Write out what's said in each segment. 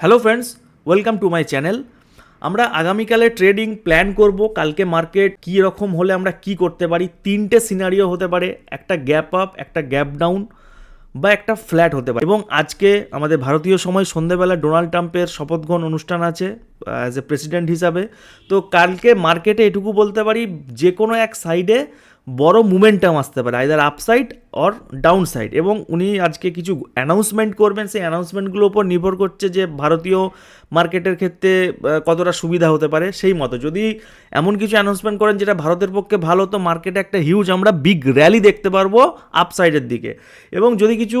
Hello friends welcome to my channel আমরা আগামীকালে trading plan করব, কালকে মার্কেট কী রকম হলে আমরা কি করতে পারি, তিনটে সিনারিও হতে পারে, একটা গ্যাপ আপ একটা গ্যাপ ডাউন বা একটা ফ্ল্যাট হতে পারে। এবং আজকে আমাদের ভারতীয় সময় সন্ধেবেলা ডোনাল্ড ট্রাম্পের শপথগ্রহণ অনুষ্ঠান আছে অ্যাজ এ প্রেসিডেন্ট হিসাবে। তো কালকে মার্কেটে এটুকু বলতে পারি, যে কোনো এক সাইডে বড় মুমেন্টাম আসতে পারে either upside or down side এবং উনি আজকে কিছু অ্যানাউন্সমেন্ট করবেন, সেই অ্যানাউন্সমেন্টগুলোর উপর নির্ভর করছে যে ভারতীয় মার্কেটের ক্ষেত্রে কতটা সুবিধা হতে পারে সেই মতো। যদি এমন কিছু অ্যানাউন্সমেন্ট করেন যেটা ভারতের পক্ষে ভালো, তো মার্কেটে একটা হিউজ আমরা বিগ র্যালি দেখতে পারব আপসাইডের দিকে। এবং যদি কিছু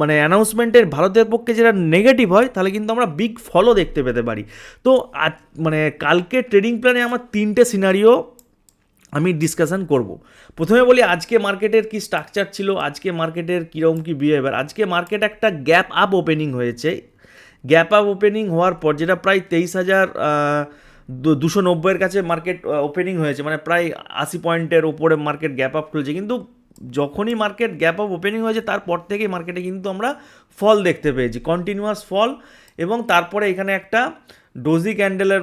মানে অ্যানাউন্সমেন্টের ভারতের পক্ষে যেটা নেগেটিভ হয়, তাহলে কিন্তু আমরা বিগ ফলো দেখতে পেতে পারি। তো মানে কালকে ট্রেডিং প্ল্যানে আমার তিনটে সিনারিও আমি ডিসকাশন করব। প্রথমে বলি, আজকে মার্কেটের কি স্ট্রাকচার ছিল? আজকে মার্কেটের কীরকম কী বিহেভিয়ার আজকে মার্কেট একটা গ্যাপ আপ ওপেনিং হয়েছে। গ্যাপ আপ ওপেনিং হওয়ার পর যেটা প্রায় তেইশ হাজার দুশো নব্বইয়ের কাছে মার্কেট ওপেনিং হয়েছে। মানে প্রায় আশি পয়েন্টের ওপরে মার্কেট গ্যাপ আপ খুলেছে। কিন্তু যখনই মার্কেট গ্যাপ আপ ওপেনিং হয়েছে, তারপর থেকেই মার্কেটে কিন্তু আমরা ফল দেখতে পেয়েছি। কন্টিনিউয়াস ফল এবং তারপরে এখানে একটা ডোজি ক্যান্ডেলের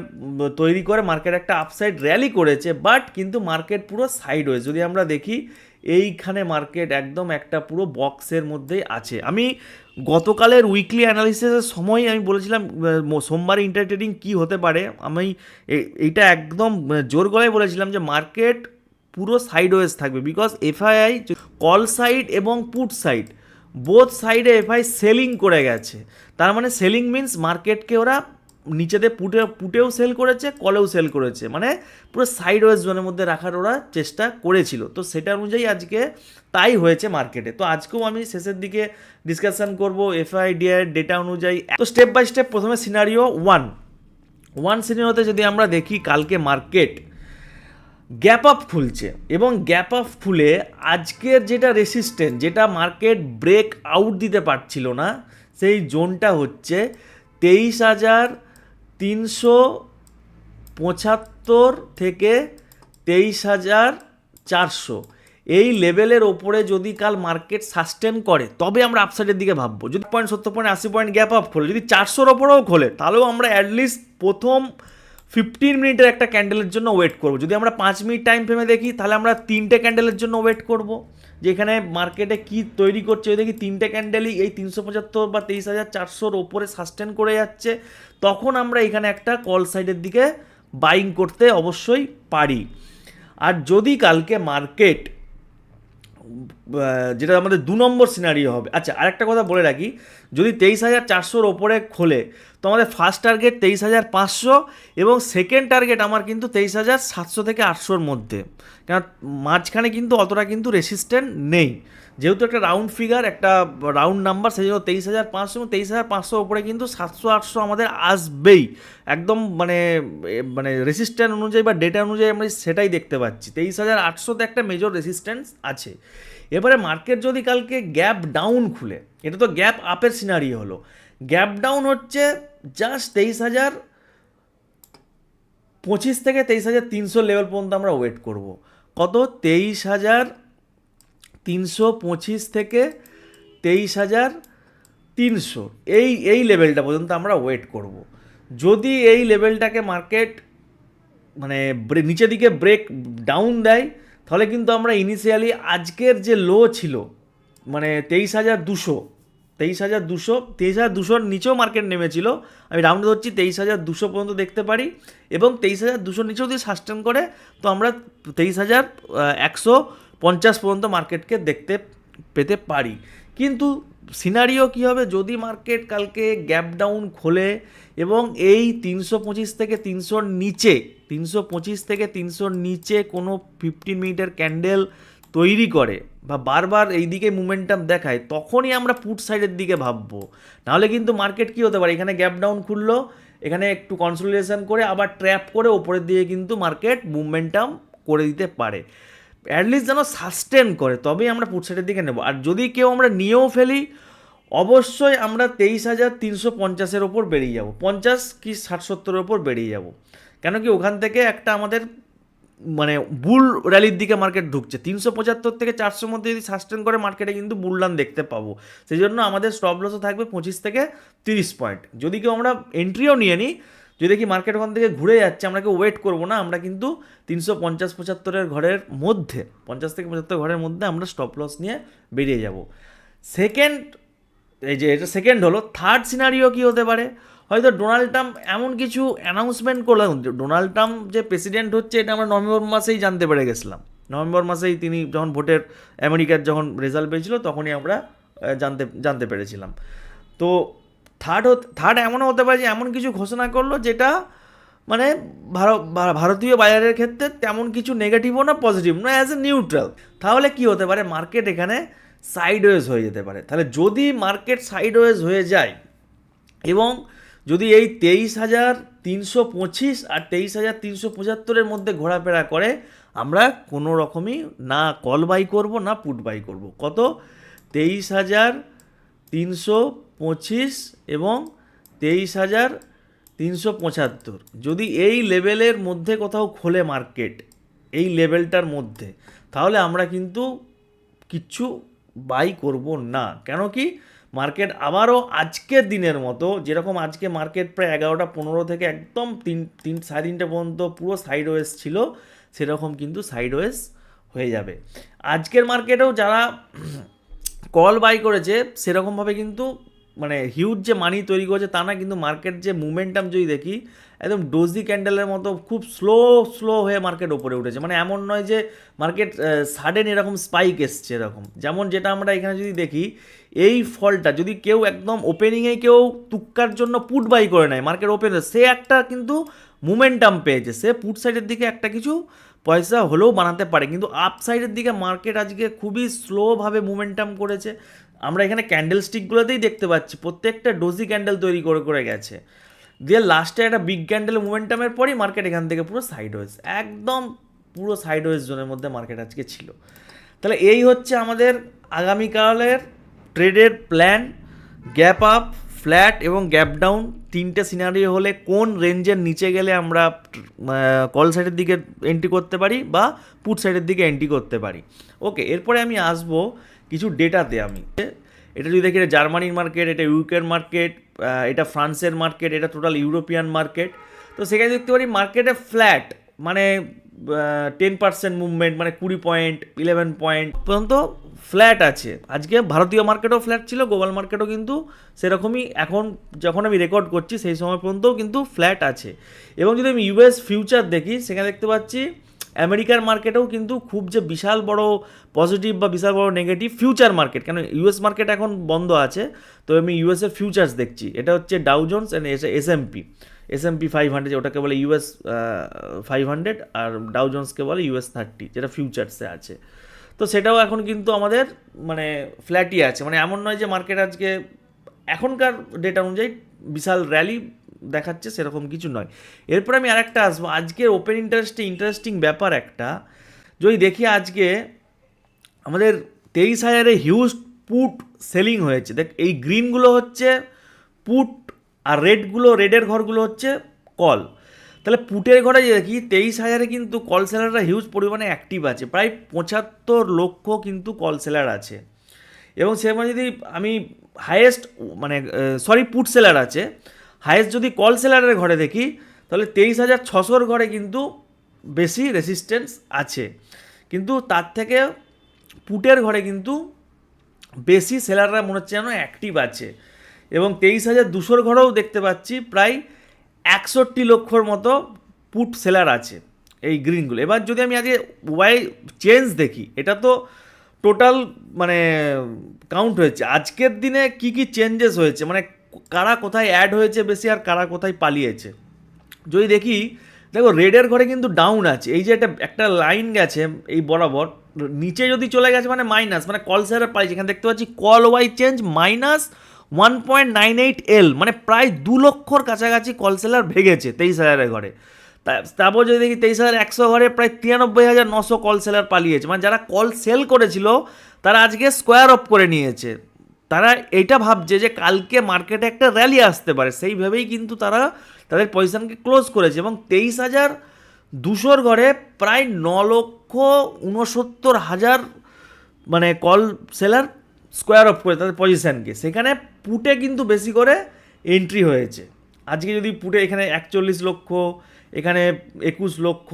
তৈরি করে মার্কেট একটা আপসাইড র্যালি করেছে বাট কিন্তু মার্কেট পুরো সাইড ওয়েজ যদি আমরা দেখি, এইখানে মার্কেট একদম একটা পুরো বক্সের মধ্যেই আছে। আমি গতকালের উইকলি অ্যানালিসিসের সময় আমি বলেছিলাম সোমবারে ইন্টার ট্রেডিং কী হতে পারে, আমি এইটা একদম জোর গলায় বলেছিলাম যে মার্কেট পুরো সাইড ওয়েজ থাকবে বিকজ এফআইআই কল সাইড এবং পুট সাইড বোথ সাইডে এফআই সেলিং করে গেছে। তার মানে সেলিং মিন্স মার্কেটকে ওরা নিচেতে পুটে, পুটেও সেল করেছে, কলেও সেল করেছে। মানে পুরো সাইড ওয়েজ জোনের মধ্যে রাখার ওরা চেষ্টা করেছিল। তো সেটা অনুযায়ী আজকে তাই হয়েছে মার্কেটে তো আজকেও আমি শেষের দিকে ডিসকাশন করব এফআইডিআই ডেটা অনুযায়ী। তো স্টেপ বাই স্টেপ প্রথমে সিনারিও ওয়ান ওয়ান সিনারিওতে যদি আমরা দেখি কালকে মার্কেট গ্যাপ আপ খুলছে এবং গ্যাপ আপ খুলে আজকের যেটা রেসিস্টেন্ট যেটা মার্কেট ব্রেক আউট দিতে পারছিল না, সেই জোনটা হচ্ছে তেইশ হাজার তিনশো পঁচাত্তর থেকে তেইশ হাজার চারশো। এই লেভেলের ওপরে যদি কাল মার্কেট সাস্টেন করে, তবে আমরা আপসাইডের দিকে ভাববো। যদি পয়েন্ট সত্তর পয়েন্ট, আশি পয়েন্ট গ্যাপ আপ খোলে, যদি চারশোর ওপরেও খোলে, তাহলেও আমরা অ্যাটলিস্ট প্রথম ফিফটিন মিনিটের একটা ক্যান্ডেলের জন্য ওয়েট করব। যদি আমরা পাঁচ মিনিট টাইম ফ্রেমে দেখি, তাহলে আমরা তিনটে ক্যান্ডেলের জন্য ওয়েট করব। যেখানে মার্কেটে কি তৈরি করছে, ওই দেখি তিনটে ক্যান্ডেলই এই তিনশো পঁচাত্তর বা তেইশ হাজার চারশোর ওপরে সাস্টেন করে যাচ্ছে। তখন আমরা এখানে একটা কল সাইডের দিকে বাইং করতে অবশ্যই পারি। আর যদি কালকে মার্কেট যেটা আমাদের দু নম্বর সিনারিও হবে। আচ্ছা আরেকটা কথা বলে রাখি। যদি তেইশ হাজার চারশোর ওপরে খোলে, তো আমাদের ফার্স্ট টার্গেট তেইশ হাজার পাঁচশো এবং সেকেন্ড টার্গেট আমার কিন্তু তেইশ হাজার সাতশো থেকে আটশোর মধ্যে। কেন, মাঝখানে কিন্তু অতটা কিন্তু রেসিস্ট্যান্ট নেই। যেহেতু একটা রাউন্ড ফিগার একটা রাউন্ড নাম্বার সেই জন্য তেইশ হাজার পাঁচশো এবং তেইশ হাজার পাঁচশো ওপরে কিন্তু সাতশো আটশো আমাদের আসবেই। একদম মানে মানে রেসিস্ট্যান্ট অনুযায়ী বা ডেটা অনুযায়ী আমরা সেটাই দেখতে পাচ্ছি। তেইশ হাজার আটশোতে একটা মেজর রেসিস্ট্যান্স আছে। এবারে মার্কেট যদি কালকে গ্যাপ ডাউন খুলে, এটা তো গ্যাপ আপের সিনারি হলো। গ্যাপ ডাউন হচ্ছে জাস্ট তেইশ হাজার পঁচিশ থেকে তেইশ হাজার তিনশো লেভেল পর্যন্ত আমরা ওয়েট করব। কত? তেইশ হাজার তিনশো পঁচিশ থেকে তেইশ হাজার তিনশো। এই এই লেভেলটা পর্যন্ত আমরা ওয়েট করব। যদি এই লেভেলটাকে মার্কেট মানে নিচের দিকে ব্রেক ডাউন দেয় তাহলে কিন্তু আমরা ইনিশিয়ালি আজকের যে লো ছিল মানে তেইশ হাজার দুশো, তেইশ হাজার দুশো, তেইশ হাজার দুশোর নিচেও মার্কেট নেমেছিল। আমি রাউন্ড ধরছি তেইশ হাজার দুশো পর্যন্ত দেখতে পারি এবং তেইশ হাজার দুশোর নিচেও যদি সাস্টেন করে, তো আমরা তেইশ হাজার একশো পঞ্চাশ পর্যন্ত মার্কেটকে দেখতে পেতে পারি। কিন্তু সিনারিও কী হবে? যদি মার্কেট কালকে গ্যাপ ডাউন খোলে এবং এই তিনশো পঁচিশ থেকে তিনশোর নিচে, তিনশো পঁচিশ থেকে তিনশোর নিচে কোনো ফিফটিন মিনিটের ক্যান্ডেল তৈরি করে বা বারবার এই দিকে মুমেন্টাম দেখায়, তখনই আমরা পুট সাইডের দিকে ভাববো। নাহলে কিন্তু মার্কেট কী হতে পারে? এখানে গ্যাপ ডাউন খুললো, এখানে একটু কনসোলিডেশন করে, আবার ট্র্যাপ করে ওপরের দিকে কিন্তু মার্কেট মুভমেন্টাম করে দিতে পারে। অ্যাটলিস্ট যেন সাস্টেন করে, তবেই আমরা পুট সাইডের দিকে নেব। আর যদি কেউ আমরা নিয়েও ফেলি, অবশ্যই আমরা তেইশ হাজার তিনশো পঞ্চাশের ওপর বেরিয়ে যাব। পঞ্চাশ কি ষাট সত্তরের ওপর বেরিয়ে যাব। কেন কি ওখান থেকে একটা আমাদের মানে বুল র্যালির দিকে মার্কেট ঢুকছে। তিনশো পঁচাত্তর থেকে চারশোর মধ্যে যদি সাস্টেন করে মার্কেটে কিন্তু বুল রান দেখতে পাবো। সেই জন্য আমাদের স্টপ লসও থাকবে পঁচিশ থেকে তিরিশ পয়েন্ট যদি কেউ আমরা এন্ট্রিও নিয়ে নিই যদি দেখি মার্কেট ওখান থেকে ঘুরে যাচ্ছে, আমরা কেউ ওয়েট করব না, আমরা কিন্তু তিনশো পঞ্চাশ পঁচাত্তরের ঘরের মধ্যে, পঞ্চাশ থেকে পঁচাত্তর ঘরের মধ্যে আমরা স্টপ লস নিয়ে বেরিয়ে যাব। সেকেন্ড এই যে এটা সেকেন্ড হলো থার্ড সিনারিও কি হতে পারে? হয়তো ডোনাল্ড ট্রাম্প এমন কিছু অ্যানাউন্সমেন্ট করলাম ডোনাল্ড ট্রাম্প যে প্রেসিডেন্ট হচ্ছে, এটা আমরা নভেম্বর মাসেই জানতে পেরে গেছিলাম। নভেম্বর মাসেই তিনি যখন ভোটের আমেরিকার যখন রেজাল্ট পেয়েছিল, তখনই আমরা জানতে জানতে পেরেছিলাম। তো থার্ড থার্ড এমনও হতে পারে যে এমন কিছু ঘোষণা করল যেটা মানে ভার- ভারতীয় বাজারের ক্ষেত্রে তেমন কিছু নেগেটিভও না পজিটিভ না অ্যাজ এ নিউট্রাল তাহলে কি হতে পারে? মার্কেট এখানে সাইডওয়েজ হয়ে যেতে পারে। তাহলে যদি মার্কেট সাইডওয়েজ হয়ে যায় এবং যদি এই তেইশ হাজার তিনশো পঁচিশ আর তেইশ হাজার তিনশো পঁচাত্তরের মধ্যে ঘোরাফেরা করে, আমরা কোনো রকমই না কল বাই করব, না পুট বাই করব। কত? তেইশ হাজার তিনশো পঁচিশ এবং তেইশ হাজার তিনশো পঁচাত্তর। যদি এই লেভেলের মধ্যে কোথাও খোলে মার্কেট, এই লেভেলটার মধ্যে, তাহলে আমরা কিন্তু কিচ্ছু বাই করব না। কেন কি মার্কেট আবারও আজকের দিনের মতো, যেরকম আজকে মার্কেট প্রায় এগারোটা পনেরো থেকে একদম তিন তিন, সাড়ে তিনটে পর্যন্ত পুরো সাইডওয়েজ ছিল, সেরকম কিন্তু সাইডওয়েজ হয়ে যাবে। আজকের মার্কেটেও যারা কল বাই করেছে, সেরকমভাবে কিন্তু মানে হিউজ যে মানি তৈরি করেছে, তা না, কিন্তু মার্কেট যে মুভমেন্টাম যদি দেখি, একদম ডোজি ক্যান্ডেলের মতো খুব স্লো স্লো হয়ে মার্কেট ওপরে উঠেছে। মানে এমন নয় যে মার্কেট সাডেন এরকম স্পাইক এসছে এরকম। যেমন যেটা আমরা এখানে যদি দেখি, এই ফলটা যদি কেউ একদম ওপেনিংয়ে কেউ তুক্কার জন্য পুট বাই করে নেয় মার্কেট ওপেন সে একটা কিন্তু মুমেন্টাম পেয়েছে। সে পুট সাইডের দিকে একটা কিছু পয়সা হলেও বানাতে পারে। কিন্তু আপ সাইডের দিকে মার্কেট আজকে খুবই স্লোভাবে মুমেন্টাম করেছে। আমরা এখানে ক্যান্ডেল স্টিকগুলোতেই দেখতে পাচ্ছি, প্রত্যেকটা ডোজি ক্যান্ডেল তৈরি করে করে গেছে। দিয়ে লাস্টে একটা বিগ ক্যান্ডেল মুমেন্টামের পরই মার্কেট এখান থেকে পুরো সাইড সাইডওয়েজ একদম পুরো সাইডওয়েজ জোনের মধ্যে মার্কেট আজকে ছিল। তাহলে এই হচ্ছে আমাদের আগামীকালের ট্রেডের প্ল্যান গ্যাপ আপ ফ্ল্যাট এবং গ্যাপ ডাউন তিনটে সিনারিও হলে কোন রেঞ্জের নিচে গেলে আমরা কল সাইডের দিকে এন্ট্রি করতে পারি বা পুট সাইডের দিকে এন্ট্রি করতে পারি। ওকে এরপরে আমি আসব কিছু ডেটাতে আমি। এটা যদি দেখি, এটা জার্মানির মার্কেট, এটা ইউকের মার্কেট এটা ফ্রান্সের মার্কেট, এটা টোটাল ইউরোপিয়ান মার্কেট। তো সেখানে দেখতে পারি, মার্কেটে ফ্ল্যাট মানে টেন পার্সেন্ট মুভমেন্ট মানে কুড়ি পয়েন্ট ইলেভেন পয়েন্ট পর্যন্ত ফ্ল্যাট আছে। আজকে ভারতীয় মার্কেটও ফ্ল্যাট ছিল, গ্লোবাল মার্কেটও কিন্তু সেরকমই। এখন যখন আমি রেকর্ড করছি, সেই সময় পর্যন্তও কিন্তু ফ্ল্যাট আছে। এবং যদি আমি ইউএস ফিউচার দেখি, সেখানে দেখতে পাচ্ছি আমেরিকার মার্কেটেও কিন্তু খুব যে বিশাল বড় পজিটিভ বা বিশাল বড় নেগেটিভ ফিউচার মার্কেট কেন ইউএস মার্কেট এখন বন্ধ আছে, তো আমি ইউএসের ফিউচার্স দেখছি। এটা হচ্ছে Dow Jones and S M P S M P five hundred ওটাকে বলে ইউএস ফাইভ হান্ড্রেড আর ডাউজন্সকে বলে ইউএস থার্টি যেটা ফিউচার্সে আছে। তো সেটাও এখন কিন্তু আমাদের মানে ফ্ল্যাটই আছে। মানে এমন নয় যে মার্কেট আজকে এখনকার ডেটা অনুযায়ী বিশাল র্যালি দেখাচ্ছে সেরকম কিছু নয়। এরপর আমি আরেকটা আসব। আজকের ওপেন ইন্টারেস্টে ইন্টারেস্টিং ব্যাপার একটা। যদি দেখি আজকে আমাদের তেইশ হাজারে হিউজ পুট সেলিং হয়েছে। দেখ, এই গ্রিনগুলো হচ্ছে পুট আর রেডগুলো রেডের ঘরগুলো হচ্ছে কল তাহলে পুটের ঘরে দেখি, তেইশ হাজারে কিন্তু কল সেলাররা হিউজ পরিমাণে অ্যাক্টিভ আছে। প্রায় পঁচাত্তর লক্ষ কিন্তু কল সেলার আছে। এবং সেরকম যদি আমি হায়েস্ট মানে সরি পুট সেলার আছে হায়েস্ট যদি কল সেলারের ঘরে দেখি, তাহলে তেইশ হাজার ছশোর ঘরে কিন্তু বেশি রেসিস্ট্যান্স আছে। কিন্তু তার থেকে পুটের ঘরে কিন্তু বেশি সেলাররা মনে হচ্ছে যেন অ্যাক্টিভ আছে। এবং তেইশ হাজার দুশোর ঘরেও দেখতে পাচ্ছি প্রায় একষট্টি লক্ষর মতো পুট সেলার আছে এই গ্রিনগুলো এবার যদি আমি আজকে ওয়াই চেঞ্জ দেখি, এটা তো টোটাল মানে কাউন্ট হয়েছে। আজকের দিনে কি কি চেঞ্জেস হয়েছে? মানে কারা কোথায় অ্যাড হয়েছে বেশি আর কারা কোথায় পালিয়েছে? যদি দেখি, দেখো রেডের ঘরে কিন্তু ডাউন আছে। এই যে একটা একটা লাইন গেছে, এই বরাবর, নিচে যদি চলে গেছে মানে মাইনাস মানে কল সেলার পাইছে এখানে দেখতে পাচ্ছি call Y change minus one point nine eight L মানে প্রায় দু লক্ষর কাছাকাছি কল সেলার ভেঙেছে তেইশ হাজারের ঘরে। তারপর যদি দেখি, তেইশ হাজার একশো ঘরে প্রায় তিরানব্বই হাজার নশো কল সেলার পালিয়েছে। মানে যারা কল সেল করেছিল, তারা আজকে স্কোয়ার অফ করে নিয়েছে। তারা এটা ভাবছে যে কালকে মার্কেটে একটা র্যালি আসতে পারে। সেইভাবেই কিন্তু তারা তাদের পজিশনকে ক্লোজ করেছে এবং তেইশ হাজার দুশোর ঘরে প্রায় ন লক্ষ উনসত্তর হাজার মানে কল সেলার স্কোয়ার অফ করে তাদের পজিশানকে। সেখানে পুটে কিন্তু বেশি করে এন্ট্রি হয়েছে। আজকে যদি পুটে এখানে একচল্লিশ লক্ষ, এখানে একুশ লক্ষ,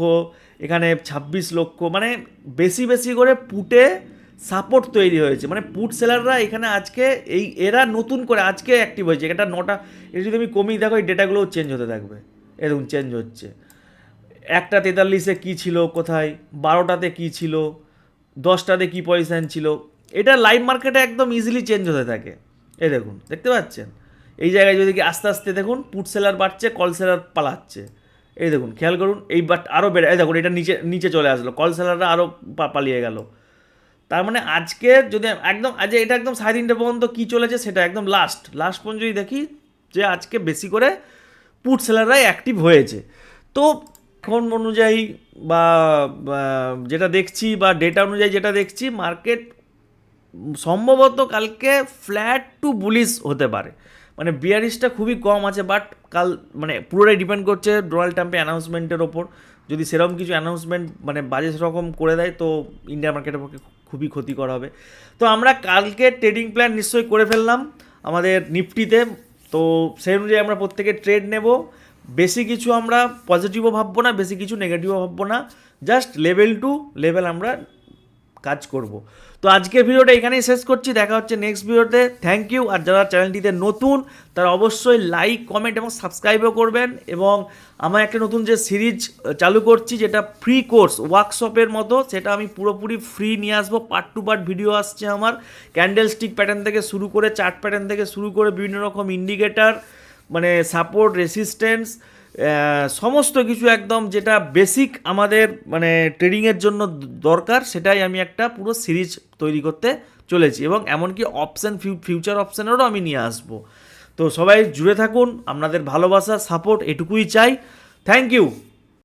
এখানে ছাব্বিশ লক্ষ মানে বেশি বেশি করে পুটে সাপোর্ট তৈরি হয়েছে। মানে পুট সেলাররা এখানে আজকে এই, এরা নতুন করে আজকে অ্যাক্টিভ হয়েছে। এটা নটা, এটা যদি আমি কমিয়ে দেখো, এই ডেটাগুলোও চেঞ্জ হতে থাকবে। এরকম চেঞ্জ হচ্ছে। একটা তেতাল্লিশে কী ছিল কোথায়? বারোটাতে কী ছিল? দশটাতে কী পজিশান ছিল? এটা লাইভ মার্কেটে একদম ইজিলি চেঞ্জ হতে থাকে। এই দেখুন, দেখতে পাচ্ছেন? এই জায়গায় যদি কি আস্তে আস্তে দেখুন পুট সেলার বাড়ছে কল সেলার পালাচ্ছে। এই দেখুন, খেয়াল করুন, এই বাট আরও বেড়ে, এই দেখুন, এটা নিচে নিচে চলে আসলো। কল সেলাররা আরও পালিয়ে গেল। তার মানে আজকে যদি একদম আজ এটা একদম সাড়ে তিনটে পর্যন্ত কী চলেছে সেটা একদম লাস্ট লাস্ট পর্যন্ত যদি দেখি যে আজকে বেশি করে পুট সেলাররাই অ্যাক্টিভ হয়েছে। তো এখন অনুযায়ী বা যেটা দেখছি বা ডেটা অনুযায়ী যেটা দেখছি মার্কেট সম্ভবত কালকে ফ্ল্যাট টু বুলিশ হতে পারে। মানে বিয়ারিশটা খুবই কম আছে বাট কাল মানে পুরোটাই ডিপেন্ড করছে ডোনাল্ড ট্রাম্পের অ্যানাউন্সমেন্টের ওপর। যদি সেরকম কিছু অ্যানাউন্সমেন্ট মানে বাজে সেরকম করে দেয়, তো ইন্ডিয়া মার্কেটের পক্ষে খুবই ক্ষতিকর হবে। তো আমরা কালকে ট্রেডিং প্ল্যান নিশ্চয়ই করে ফেললাম আমাদের নিফটিতে। তো সেই অনুযায়ী আমরা প্রত্যেকে ট্রেড নেব। বেশি কিছু আমরা পজিটিভও ভাববো না, বেশি কিছু নেগেটিভও ভাববো না। জাস্ট লেভেল টু লেভেল আমরা কাজ করব। তো আজকের ভিডিওটা এখানেই শেষ করছি। দেখা হচ্ছে নেক্সট ভিডিওতে। থ্যাংক ইউ আর যারা চ্যানেলটিতে নতুন, তারা অবশ্যই লাইক কমেন্ট এবং সাবস্ক্রাইবও করবেন। এবং আমার একটা নতুন যে সিরিজ চালু করছি, যেটা ফ্রি কোর্স ওয়ার্কশপের মতো, সেটা আমি পুরোপুরি ফ্রি নিয়ে আসব। পার্ট টু পার্ট ভিডিও আসছে আমার। ক্যান্ডেল স্টিক প্যাটার্ন থেকে শুরু করে চার্ট প্যাটার্ন থেকে শুরু করে, বিভিন্ন রকম ইন্ডিকেটার মানে সাপোর্ট রেসিস্ট্যান্স সমস্ত কিছু একদম যেটা বেসিক আমাদের মানে ট্রেডিংয়ের জন্য দরকার, সেটাই আমি একটা পুরো সিরিজ তৈরি করতে চলেছি এবং এমনকি অপশান ফিউচার অপশানেরও আমি নিয়ে আসব। তো সবাই জুড়ে থাকুন, আপনাদের ভালোবাসা সাপোর্ট এটুকুই চাই। Thank you